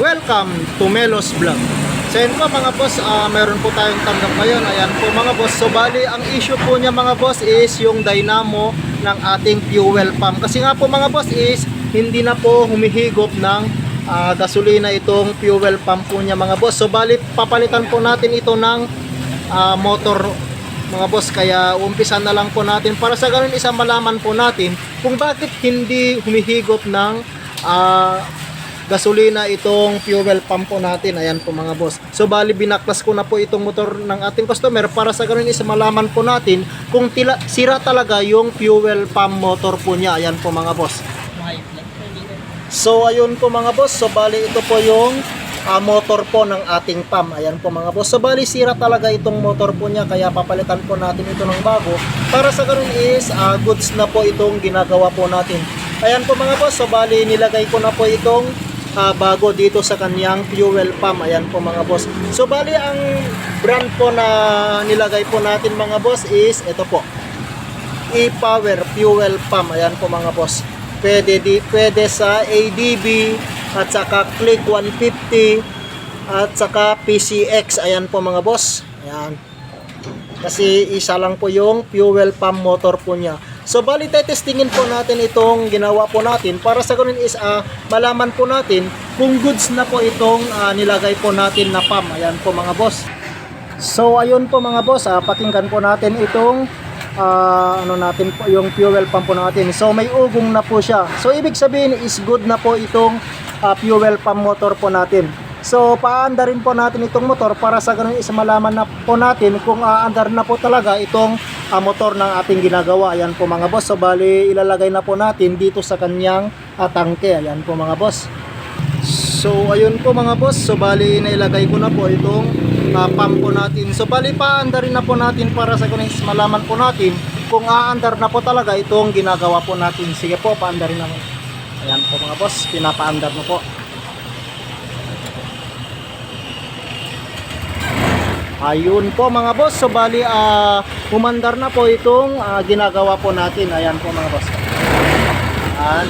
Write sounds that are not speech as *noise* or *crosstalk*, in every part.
Welcome to Melos Vlog. So po mga boss, ah, meron po tayong tanggap ngayon. Ayan po mga boss. So bali, ang issue po niya mga boss is yung dynamo ng ating fuel pump. Kasi nga po mga boss is hindi na po humihigop ng ah, gasolina itong fuel pump po niya mga boss. So bali, papalitan po natin ito ng ah, motor mga boss kaya umpisan na lang po natin para sa ganun isang malaman po natin kung bakit hindi humihigop ng ah, gasolina itong fuel pump po natin ayan po mga boss so bali binaklas ko na po itong motor ng ating customer para sa ganun isang malaman po natin kung tila, sira talaga yung fuel pump motor po niya ayan po mga boss So ayun po mga boss, so bali ito po yung ah, motor po ng ating PAM. Ayan po mga boss. So bali sira talaga itong motor po niya kaya papalitan po natin ito ng bago. Para sa ganun is ah, goods na po itong ginagawa po natin. Ayan po mga boss, so bali nilagay ko na po itong ah, bago dito sa kanyang fuel pump. Ayan po mga boss. So bali ang brand po na nilagay po natin mga boss is ito po. e-power fuel pump. Ayan po mga boss. Pwede, di, pwede sa ADB at saka Click 150 at saka PCX. Ayan po mga boss. Ayan. Kasi isa lang po yung fuel pump motor po niya. So bali testingin po natin itong ginawa po natin para sa ganun is ah, malaman po natin kung goods na po itong ah, nilagay po natin na pump. Ayan po mga boss. So ayun po mga boss, ah, pakinggan po natin itong ah, ano natin po yung fuel pump po natin. So may ugong na po siya. So ibig sabihin is good na po itong ah, fuel pump motor po natin. So paanda rin po natin itong motor para sa ganun is malaman na po natin kung aandar na po talaga itong ah, motor ng ating ginagawa. Ayan po mga boss. So bali ilalagay na po natin dito sa kanyang ah, tangke. Ayan po mga boss. So ayun po mga boss, so bali nailagay ko na po itong uh, pump po natin. So bali paandar rin na po natin para sa kunis malaman po natin kung aandar na po talaga itong ginagawa po natin. Sige po, paandarin na po. Ayan po mga boss, pinapaandar na po. Ayun po mga boss, so bali ah, umandar na po itong ah, ginagawa po natin. Ayan po mga boss. Ayan.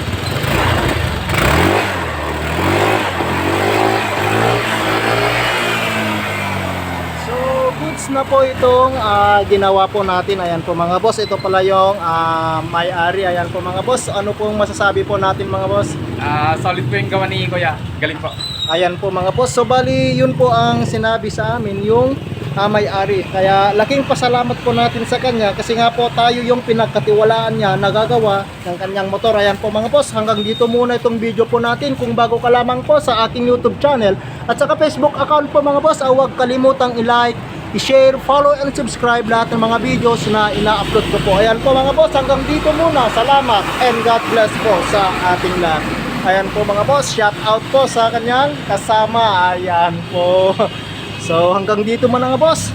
So, goods na po itong ah, ginawa po natin. Ayan po mga boss. Ito pala yung ah, may-ari. Ayan po mga boss. Ano pong masasabi po natin mga boss? Ah, solid po yung gawa ni Kuya. Galing po. Ayan po mga boss. So, bali yun po ang sinabi sa amin yung ah, may-ari. Kaya laking pasalamat po natin sa kanya kasi nga po tayo yung pinagkatiwalaan niya nagagawa ng kanyang motor. Ayan po mga boss. Hanggang dito muna itong video po natin. Kung bago ka lamang po sa ating YouTube channel at saka Facebook account po mga boss, ah, huwag kalimutang i-like, i-share, follow, and subscribe lahat ng mga videos na ina-upload ko po. Ayan po mga boss, hanggang dito muna. Salamat and God bless po sa ating lahat. Ayan po mga boss, shout out po sa kanyang kasama. Ayan po. *laughs* So hanggang dito muna nga boss.